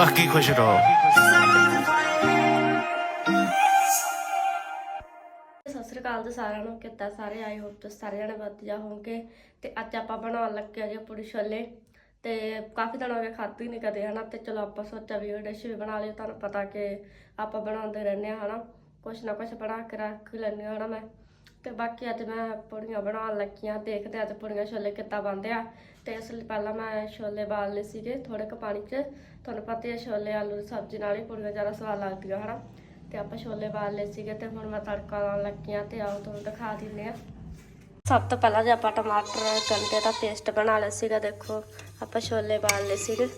ਬਾਕੀ ਖੁਸ਼ ਰਹੋ ਸਤਿ ਸ੍ਰੀ ਅਕਾਲ ਜੀ ਸਾਰਿਆਂ ਨੂੰ, ਕਿੱਦਾਂ ਸਾਰੇ? ਆਏ ਹੋਪ ਤੁਸੀਂ ਸਾਰੇ ਜਣੇ ਵਧੀਆ ਹੋਵੋਗੇ। ਤੇ ਅੱਜ ਆਪਾਂ ਬਣਾਉਣ ਲੱਗੇ ਆ ਜੀ ਪੂਰੀ ਛੋਲੇ। ਤੇ ਕਾਫੀ ਦਿਨ ਹੋ ਗਏ ਖਾਧੀ ਨਹੀਂ ਕਦੇ, ਹਨਾ? ਤੇ ਚਲੋ ਆਪਾਂ ਸੋਚਿਆ ਵੀ ਡਿਸ਼ ਵੀ ਬਣਾ ਲਈ ਤੁਹਾਨੂੰ ਪਤਾ ਕਿ ਆਪਾਂ ਬਣਾਉਂਦੇ ਰਹਿੰਦੇ ਹਾਂ ਹਨਾ? ਕੁਛ ਨਾ ਕੁਛ ਬਣਾ ਕੇ ਰੱਖ ਲੈਂਦੇ ਹਾਂ, ਹਨਾ ਮੈਂ? ਤੇ ਬਾਕੀ ਅੱਜ ਮੈਂ ਪੂੜੀਆਂ ਬਣਾਉਣ ਲੱਗੀ ਆ ਦੇਖਦੇ ਅੱਜ ਪੂੜੀਆਂ ਛੋਲੇ ਕਿੱਦਾਂ ਬਣਦੇ ਆ। ਤੇ ਇਸ ਲਈ ਪਹਿਲਾਂ ਮੈਂ ਛੋਲੇ ਬਾਲ ਲਏ ਸੀਗੇ ਥੋੜੇ ਕੁ ਪਾਣੀ 'ਚ। ਤੁਹਾਨੂੰ ਪਤਾ ਹੀ ਹੈ ਛੋਲੇ, ਆਲੂ ਦੀ ਸਬਜ਼ੀ ਨਾਲ ਹੀ ਪੂੜੀਆਂ ਜ਼ਿਆਦਾ ਸਵਾਦ ਲੱਗਦੀਆਂ, ਹਨਾ? ਤੇ ਆਪਾਂ ਛੋਲੇ ਬਾਲ ਲਏ ਸੀਗੇ ਤੇ ਹੁਣ ਮੈਂ ਤੜਕਾ ਲਾਉਣ ਲੱਗੀਆਂ ਆ ਤੇ ਆਓ ਤੁਹਾਨੂੰ ਦਿਖਾ ਦਿੰਦੇ ਆ ਸਭ ਤੋਂ ਪਹਿਲਾਂ ਜੇ ਆਪਾਂ ਟਮਾਟਰ, ਗੰਡੇ ਦਾ ਪੇਸਟ ਬਣਾ ਲਿਆ ਸੀਗਾ, ਦੇਖੋ, ਆਪਾਂ ਛੋਲੇ ਬਾਲ ਲਏ ਸੀਗੇ।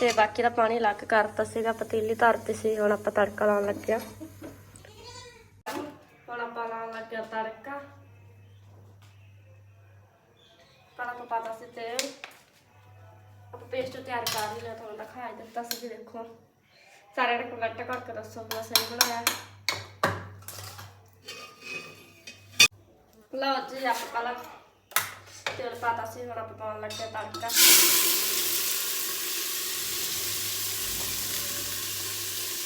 ਤੇ ਬਾਕੀ ਦਾ ਪਾਣੀ ਲੱਗ ਕਰਤਾ ਸੀਗਾ, ਪਤੀਲੀ ਧਰਤੀ ਸੀ, ਹੁਣ ਆਪਾਂ ਤੜਕਾ ਲਾਉਣ ਲੱਗਿਆ ਆਪਾਂ ਲਾਉਣ ਲੱਗਿਆ ਤੜਕਾ ਪਹਿਲਾਂ ਆਪਾਂ ਆਪਾਂ ਪੇਸਟ ਤਿਆਰ ਕਰ ਲਿਆ ਤੁਹਾਨੂੰ ਦਿਖਾ ਦਿੱਤਾ ਸੀ ਦੇਖੋ ਸਾਰਿਆਂ ਨੇ ਕਮੈਂਟ ਕਰਕੇ ਦੱਸੋ ਕਿ ਸਹੀ ਬਣਾਇਆ ਲਓ ਜੀ ਆਪਾਂ ਪਹਿਲਾਂ ਤੇਲ ਪਾਤਾ ਸੀ ਹੁਣ ਆਪਾਂ ਪਾਉਣ ਲੱਗੇ ਤੜਕਾ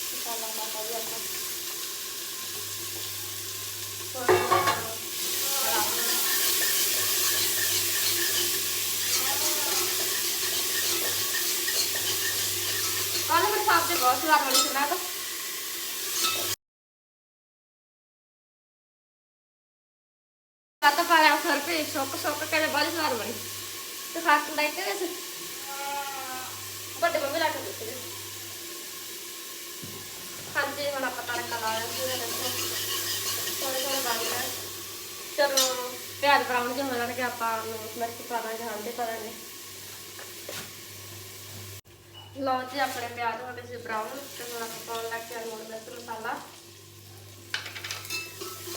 ਮਸਾਲਾ ਪਾਤਾ ਜੀ ਆਪਾਂ ਥੋੜ੍ਹਾ ਜਿਹਾ ਹਰਾ ਲਓ। ਕੱਲ੍ਹ ਮੇਰੇ ਸਾਹਬ ਦੇ ਬਹੁਤ ਸਵਾਦ ਬਣੀ ਸੀ ਮੈਂ ਤਾਂ ਕੱਤ ਪਾਇਆ ਸਰ ਪੇ ਸੁੱਕ ਸੁੱਕ ਕੇ ਬੜੀ ਸਵਾਦ ਬਣੀ ਤੇ ਖਾ ਕੇ ਲਾਈਟ ਦੇ ਸੀ ਵੱਡੇ ਮੰਮੀ ਲਾ ਕੇ ਦਿੱਤੇ ਨੇ। ਹਾਂਜੀ, ਹੁਣ ਆਪਾਂ ਤੜਕਾ ਲਾ ਲਿਆ ਸੀ ਦੇਖੋ ਥੋੜੇ ਥੋੜੇ ਬਣ ਗਏ ਚਲੋ, ਪਿਆਜ਼ ਬਰਾਊਨ ਜਿਹਾ ਹੋ ਜਾਣਗੇ, ਆਪਾਂ ਨੂੰ ਮਿਰਚ ਪਾ ਦਾਂਗੇ, ਹਲਦੀ ਪਾ ਦਾਂਗੇ। ਲਓ ਜੀ, ਆਪਣੇ ਪਿਆਜ਼ ਹੋ ਗਏ ਸੀ ਬਰਾਊਨ ਤੇ ਹੁਣ ਆਪਾਂ ਪਾਉਣ ਲੱਗ ਪਿਆ ਲੂਣ ਮਿਰਚ ਮਸਾਲਾ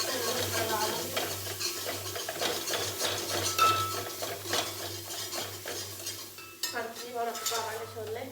ਤੇ ਹੁਣ ਆਪਾਂ ਲਾ ਲਵਾਂਗੇ। ਹਾਂਜੀ ਹੁਣ ਆਪਾਂ ਪਾਵਾਂਗੇ ਛੋਲੇ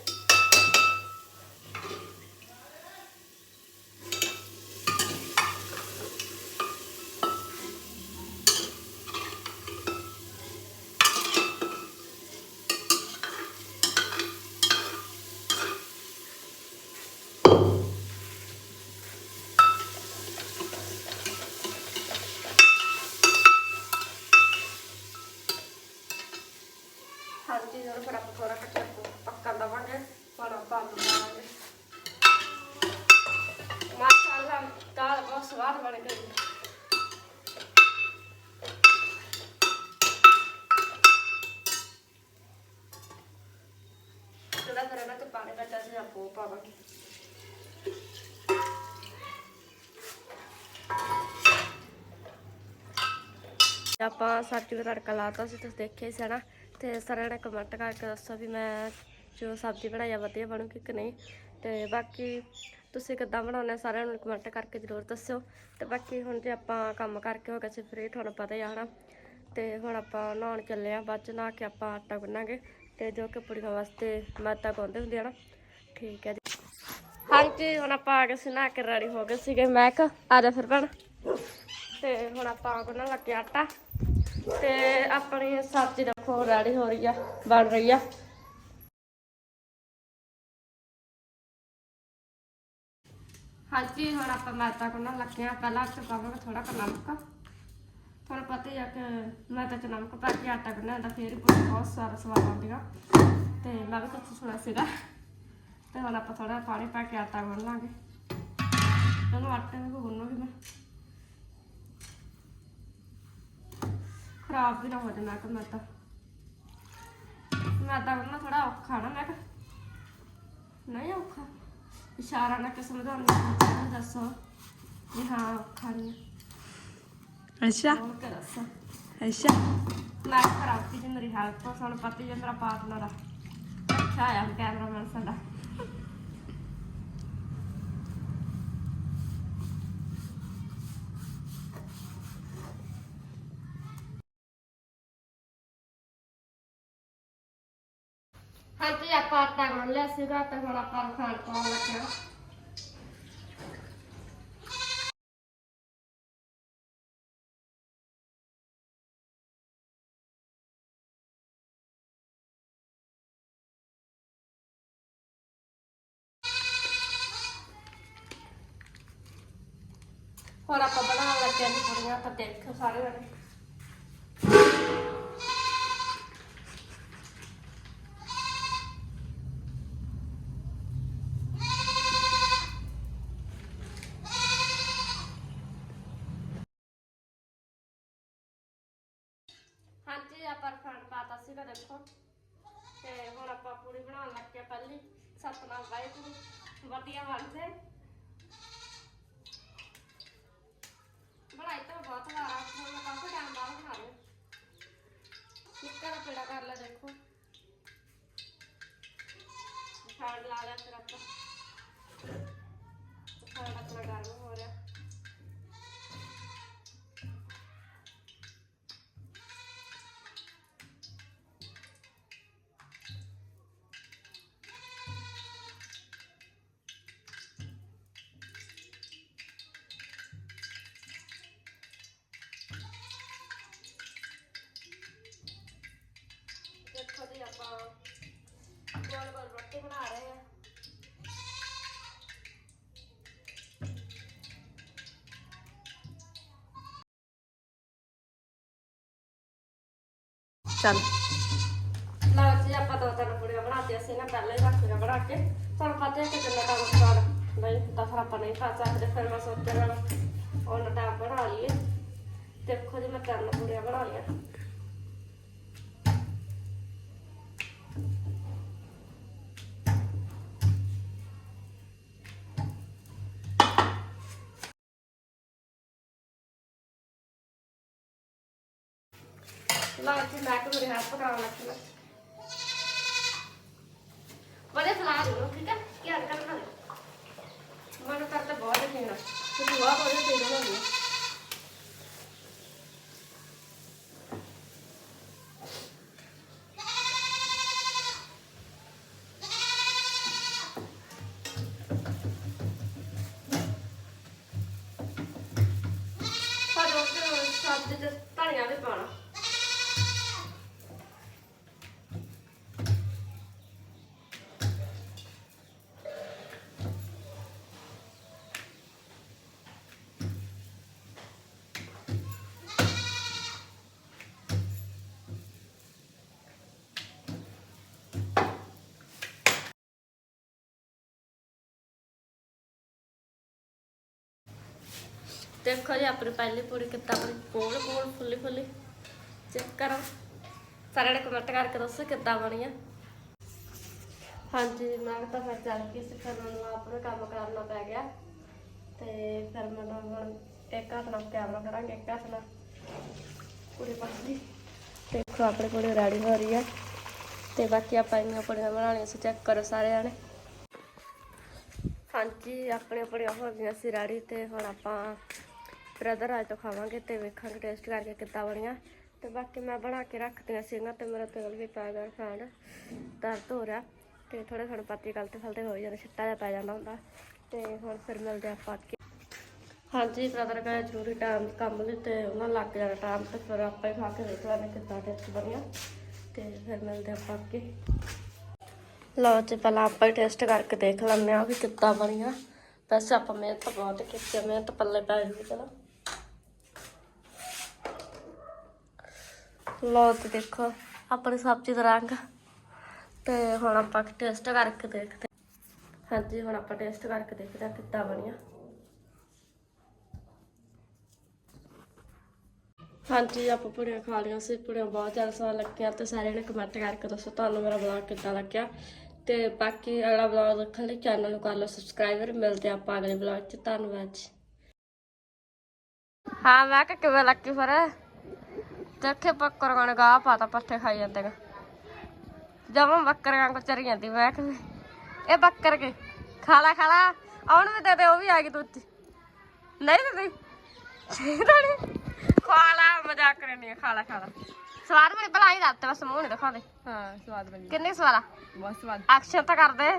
ਹਾਂਜੀ ਜਦੋਂ ਫਿਰ ਆਪਾਂ ਥੋੜਾ ਕੱਚਾ ਪੱਕਾ ਦਵਾਂਗੇ ਹੁਣ ਆਪਾਂ ਆਲੂ ਪਾਵਾਂਗੇ ਮਾਸ਼ਾਅੱਲਾ ਦਾਲ ਬਹੁਤ ਸਵਾਦ ਬਣ ਗਈ ਜਿਹੜਾ ਫਿਰ ਇਹਨਾਂ ਤੇ ਪਾਣੀ ਬਚਾ ਸੀ ਆਪਾਂ ਉਹ ਪਾਵਾਂਗੇ। ਆਪਾਂ ਸਬਜ਼ੀ ਦਾ ਤੜਕਾ ਲਾਤਾ ਸੀ, ਤੁਸੀਂ ਦੇਖਿਆ ਸੀ ਨਾ ਤੇ ਸਾਰਿਆਂ ਨੇ ਕਮੈਂਟ ਕਰਕੇ ਦੱਸੋ ਵੀ ਮੈਂ ਜੋ ਸਬਜ਼ੀ ਬਣਾਈ ਆ ਵਧੀਆ ਬਣੂਗੀ ਕਿ ਨਹੀਂ। ਤੇ ਬਾਕੀ ਤੁਸੀਂ ਕਿੱਦਾਂ ਬਣਾਉਂਦੇ ਸਾਰਿਆਂ ਨੂੰ ਕਮੈਂਟ ਕਰਕੇ ਜ਼ਰੂਰ ਦੱਸਿਓ। ਤੇ ਬਾਕੀ ਹੁਣ ਜੇ ਆਪਾਂ ਕੰਮ ਕਰਕੇ ਹੋ ਗਏ ਸੀ, ਫ੍ਰੀ ਤੁਹਾਨੂੰ ਪਤਾ ਹੀ ਆ ਹਨਾ। ਤੇ ਹੁਣ ਆਪਾਂ ਨਹਾਉਣ ਚੱਲੇ ਆ, ਬਾਅਦ ਚ ਨਹਾ ਕੇ ਆਪਾਂ ਆਟਾ ਗੁੰਨਾਂਗੇ। ਤੇ ਜੋ ਕਿ ਕੁੜੀਆਂ ਵਾਸਤੇ ਮੈਦਾ ਗੁੰਨਦੇ ਹੁੰਦੇ ਆ ਨਾ ਠੀਕ ਹੈ ਜੀ। ਹਾਂਜੀ, ਹੁਣ ਆਪਾਂ ਆ ਗਏ ਸੀ ਨਹਾ ਕੇ ਰੈਡੀ ਹੋ ਗਏ ਸੀਗੇ, ਮੈਂ ਕਿਹਾ ਆ ਜਾ ਫਿਰ ਭੈਣ। ਤੇ ਹੁਣ ਆਪਾਂ ਗੁੰਨਣ ਲੱਗੇ ਆਟਾ। ਤੇ ਆਪਣੀ ਸਬਜ਼ੀ ਦੇਖੋ ਰੈਡੀ ਹੋ ਰਹੀ ਆ, ਬਣ ਰਹੀ ਆ। ਹਾਂਜੀ, ਹੁਣ ਆਪਾਂ ਮੈਦਾ ਗੁੰਨਣ ਲੱਗੇ ਆ ਪਹਿਲਾਂ ਚ ਪਾਵਾਂਗੇ ਥੋੜਾ ਕੁ ਨਮਕ। ਤੁਹਾਨੂੰ ਪਤਾ ਹੀ ਆ ਕਿ ਮੈਦਾ ਚ ਨਮਕ ਪਾ ਕੇ ਆਟਾ ਗੁੰਨਿਆ ਹੁੰਦਾ ਫੇਰ ਬਹੁਤ ਸਾਰਾ ਸਵਾਦ ਆਉਂਦੀਆਂ ਤੇ ਮੈਂ ਵੀ ਕੁਝ ਸੁਣਾ ਸੀਗਾ। ਤੇ ਹੁਣ ਆਪਾਂ ਥੋੜਾ ਪਾਣੀ ਪਾ ਕੇ ਆਟਾ ਗੁੰਨ ਲਾਂਗੇ। ਚਲੋ ਆਟੇ ਨੂੰ ਗੁੰਨੋਗੇ ਮੈਂ। ਖਰਾਬ ਵੀ ਨਾ ਹੋ ਮੈਂ ਕਿਹਾ ਮੈਂ ਤਾਂ ਮੈਂ ਤਾਂ ਉਹਨਾਂ ਥੋੜਾ ਔਖਾ ਨਾ ਮੈਂ ਕਿਹਾ ਨਹੀਂ ਔਖਾ। ਇਸ਼ਾਰਾ ਨਾਲ ਕਿ ਸਮਝਾਉਣਾ ਦੱਸੋ ਵੀ ਹਾਂ ਔਖਾ ਨਹੀਂ ਅੱਛਾ। ਕੇ ਅੱਛਾ। ਮੈਂ ਕਰਾਤੀ ਜੀ ਮੇਰੀ ਹੈਲਪ ਤੋਂ ਸਾਨੂੰ ਪਤਾ ਮੇਰਾ ਪਾਰਟਨਰ ਆ। ਅੱਛਾ ਆਇਆ ਕੈਮਰਾਮੈਨ ਸਾਡਾ। ਹਾਂਜੀ ਆਪਾਂ ਆਟਾ ਗੁੰਨ ਲਿਆ ਸੀਗਾ, ਤੇ ਹੁਣ ਆਪਾਂ ਖਾਣ ਪਾਉਣ ਲੱਗਿਆ ਹੁਣ ਆਪਾਂ ਬਣਾਉਣ ਲੱਗਿਆ ਜੀ ਪੂਰੀਆਂ ਆਪਾਂ ਦੇਖੋ ਸਾਰੇ ਜਣੇ। ਦੇਖੋ। ਤੇ ਹੁਣ ਆਪਾਂ ਪੂਰੀ ਬਣਾਉਣ ਲੱਗੇ ਆਂ ਪਹਿਲੀ। ਸਤਨਾਮ ਵਾਹਿਗੁਰੂ, ਵਧੀਆ ਬਣਦੇ। ਬਣਾਈ ਤਾਂ ਬਹੁਤ ਵਾਰ ਹੁਣ ਮੈਂ ਕਾਫੀ ਟਾਈਮ ਬਾਅਦ ਬਣਾ ਰਹੀ ਨਿੱਕਾ ਜਿਹਾ ਪੇੜਾ ਕਰ ਲੈ ਦੇਖੋ। ਫਾੜ ਲਾ ਲਿਆ ਫਿਰ ਆਪਾਂ। ਫਾੜ ਆਪਣਾ ਗਰਮ ਹੋ ਰਿਹਾ। ਰੋਟੀ ਬਣਾ ਰਹੇ ਹਾਂ ਚੱਲ। ਲਓ ਜੀ ਆਪਾਂ ਦੋ ਤਿੰਨ ਪੂੜੀਆਂ ਬਣਾਤੀਆਂ ਸੀ ਨਾ ਪਹਿਲਾਂ ਹੀ ਰੱਖ ਲਿਆ ਬਣਾ ਕੇ। ਤੁਹਾਨੂੰ ਪਤਾ ਹੈ ਕਿ ਜਿੰਨਾ ਕੰਮ ਸਟਾਰਟ ਨਹੀਂ ਹੁੰਦਾ ਫਿਰ ਆਪਾਂ ਨਹੀਂ ਖਾ ਸਕਦੇ। ਫਿਰ ਮੈਂ ਸੋਚਿਆ ਉਹਨਾਂ ਟਾਈਮ ਬਣਾ ਲਈਏ। ਦੇਖੋ ਜੀ ਮੈਂ ਤਿੰਨ ਪੂੜੀਆਂ ਬਣਾ ਲਈਆਂ। ਜੀ ਮੈਂ ਕਿ ਮੇਰੇ ਹੱਥ ਪਕਾਉਣ ਲੱਗੀ ਮੈਂ ਬੜੇ ਫਲਾ ਦਿਓ ਠੀਕ ਹੈ ਕੀ ਹਾਲ ਕਰਨਾ ਹੈ ਮਨ ਕਰਦਾ ਬਹੁਤ ਦੇਣਾ ਤੁਸੀਂ ਬਹੁਤ ਬਹੁਤ ਦੇਣਾ ਹੋਣੀ ਸਾਡੇ ਉੱਤੇ ਸਬਜ਼ੀ ਤੇ ਧਨੀਆ ਵੀ ਪਾਉਣਾ ਦੇਖੋ ਜੀ, ਆਪਣੀ ਪਹਿਲੀ ਪੂਰੀ ਕਿੱਦਾਂ ਆਪਣੀ ਕੋਲ ਕੋਲ, ਫੁੱਲੀ ਫੁੱਲੀ। ਚੈੱਕ ਕਰੋ। ਸਾਰਿਆਂ ਨੇ ਕਮੈਂਟ ਕਰਕੇ ਦੱਸੋ ਕਿੱਦਾਂ ਬਣੀ ਆ। ਹਾਂਜੀ, ਮੈਂ ਤਾਂ ਫਿਰ ਚੱਲ ਕੇ ਸਿੱਖਣ ਨੂੰ ਆਪਣਾ ਕੰਮ ਕਰਨਾ ਪੈ ਗਿਆ। ਤੇ ਫਿਰ ਮੈਨੂੰ ਹੁਣ ਇੱਕ ਹੱਥ ਨਾਲ ਕੈਮਰਾ ਫੜਾਂਗੇ, ਇੱਕ ਹੱਥ ਨਾਲ। ਪੂਰੀ ਦੇਖੋ, ਆਪਣੀ ਪੂਰੀ ਰੈਡੀ ਹੋ ਰਹੀ ਹੈ ਤੇ ਬਾਕੀ ਆਪਾਂ ਇੰਨੀਆਂ ਪੂੜੀਆਂ ਬਣਾਉਣੀਆਂ ਸੀ, ਚੈੱਕ ਕਰੋ ਸਾਰੇ ਜਾਣੇ। ਹਾਂਜੀ ਆਪਣੇ ਆਪਣੇ ਹੋ ਗਈਆਂ ਸੀ ਰੈਡੀ ਤੇ ਹੁਣ ਆਪਾਂ ਬ੍ਰਦਰ ਅੱਜ ਤੋਂ ਖਾਵਾਂਗੇ ਤੇ ਵੇਖਾਂਗੇ ਟੇਸਟ ਕਰਕੇ ਕਿੱਦਾਂ ਬਣੀਆਂ। ਤੇ ਬਾਕੀ ਮੈਂ ਬਣਾ ਕੇ ਰੱਖਤੀਆਂ ਸੀਗੀਆਂ ਤੇ ਮੇਰਾ ਤੇਲ ਵੀ ਪੈ ਗਿਆ ਖਾਣ। ਦਰਦ ਹੋ ਰਿਹਾ ਤੇ ਥੋੜੇ ਥੋੜੇ ਪਾਤੀ ਗਲਤ ਫਲਤੇ ਹੋ ਜਾਂਦੇ, ਛਿੱਟਾ ਜਿਹਾ ਪੈ ਜਾਂਦਾ ਹੁੰਦਾ। ਤੇ ਹੁਣ ਫਿਰ ਮਿਲਦੇ ਆਪਾਂ ਅੱਗੇ। ਹਾਂਜੀ ਬ੍ਰਦਰ ਕਹਿੰਦਾ ਜ਼ਰੂਰੀ ਟਾਈਮ ਕੰਮ ਲਈ ਤੇ ਉਹਨਾਂ ਲੱਗ ਜਾਣਾ ਟਾਈਮ ਤੇ ਫਿਰ ਆਪਾਂ ਹੀ ਖਾ ਕੇ ਦੇਖ ਲਾਂਗੇ ਕਿੱਦਾਂ ਟੇਸਟ ਬਣਿਆ। ਤੇ ਫਿਰ ਮਿਲਦੇ ਆਪਾਂ ਅੱਗੇ। ਲਓ ਜੀ, ਪਹਿਲਾਂ ਆਪਾਂ ਹੀ ਟੈਸਟ ਕਰਕੇ ਦੇਖ ਲੈਂਦੇ ਆ ਵੀ ਕਿੱਦਾਂ ਬਣੀਆਂ। ਵੈਸੇ ਆਪਾਂ ਮਿਹਨਤ ਬਹੁਤ ਕੀਤੀ ਮਿਹਨਤ ਪੱਲੇ ਪੈ ਜੂਗੀ ਚਲੋ। ਲਓ ਤੇ ਦੇਖੋ। ਆਪਣੀ ਸਬਜ਼ੀ ਦਾ ਰੰਗ। ਤੇ ਹੁਣ ਆਪਾਂ ਟੈਸਟ ਕਰਕੇ ਦੇਖਦੇ। ਹਾਂਜੀ ਹੁਣ ਆਪਾਂ ਟੈਸਟ ਕਰਕੇ ਦੇਖਦੇ ਹਾਂ ਕਿੱਦਾਂ ਬਣੀਆਂ। ਹਾਂਜੀ ਆਪਾਂ ਪੂੜੀਆਂ ਖਾ ਲਈਆਂ ਸੀ। ਪੂੜੀਆਂ ਬਹੁਤ ਜ਼ਿਆਦਾ ਸਵਾਦ ਲੱਗੀਆਂ ਤੇ ਸਾਰਿਆਂ ਨੇ ਕਮੈਂਟ ਕਰਕੇ ਦੱਸੋ ਤੁਹਾਨੂੰ ਮੇਰਾ ਵਲੌਗ ਕਿੱਦਾਂ ਲੱਗਿਆ। ਤੇ ਬਾਕੀ ਅਗਲਾ ਵਲੌਗ ਦੇਖਣ ਲਈ ਚੈਨਲ ਨੂੰ ਕਰ ਲਓ ਸਬਸਕ੍ਰਾਈਬਰ ਮਿਲਦੇ ਆਪਾਂ ਅਗਲੇ ਵਲੌਗ 'ਚ। ਧੰਨਵਾਦ ਜੀ। ਹਾਂ ਮੈਂ ਕਿ ਕਿਵੇਂ ਲੱਗੀ ਫਿਰ? ਦੇਖੇ ਬੱਕਰ ਗਣ ਗਾ ਪਾਤਾ ਪੱਠੇ ਖਾਈ ਜਾਂਦੇ ਗਾ ਜਮਾਂ ਬੱਕਰੀਆਂ ਕੋ ਚਰੀ ਜਾਂਦੀ ਮੈਂ ਕਿ। ਇਹ ਬੱਕਰ ਕੇ? ਖਾਲਾ ਖਾਲਾ ਆਉਣ ਵੀ ਦੇ ਦੇ ਉਹ ਵੀ ਆ ਗਈ ਦੁੱਧ ਨਹੀਂ ਦੇ ਦੇ ਖਾਲਾ ਮਜ਼ਾਕ ਕਰਨੀ ਖਾਲਾ ਖਾਲਾ ਸਵਾਦ ਬਣੀ ਭਲਾ ਹੀ ਦੱਸ ਬਸ ਮੂੰਹ ਨਹੀਂ ਦਿਖਾਉਂਦੇ। ਹਾਂ ਸਵਾਦ ਬਣੀ। ਕਿੰਨੇ ਸਵਾਲਾ ਬਹੁਤ ਸਵਾਦ। ਐਕਸ਼ਨ ਤਾਂ ਕਰਦੇ।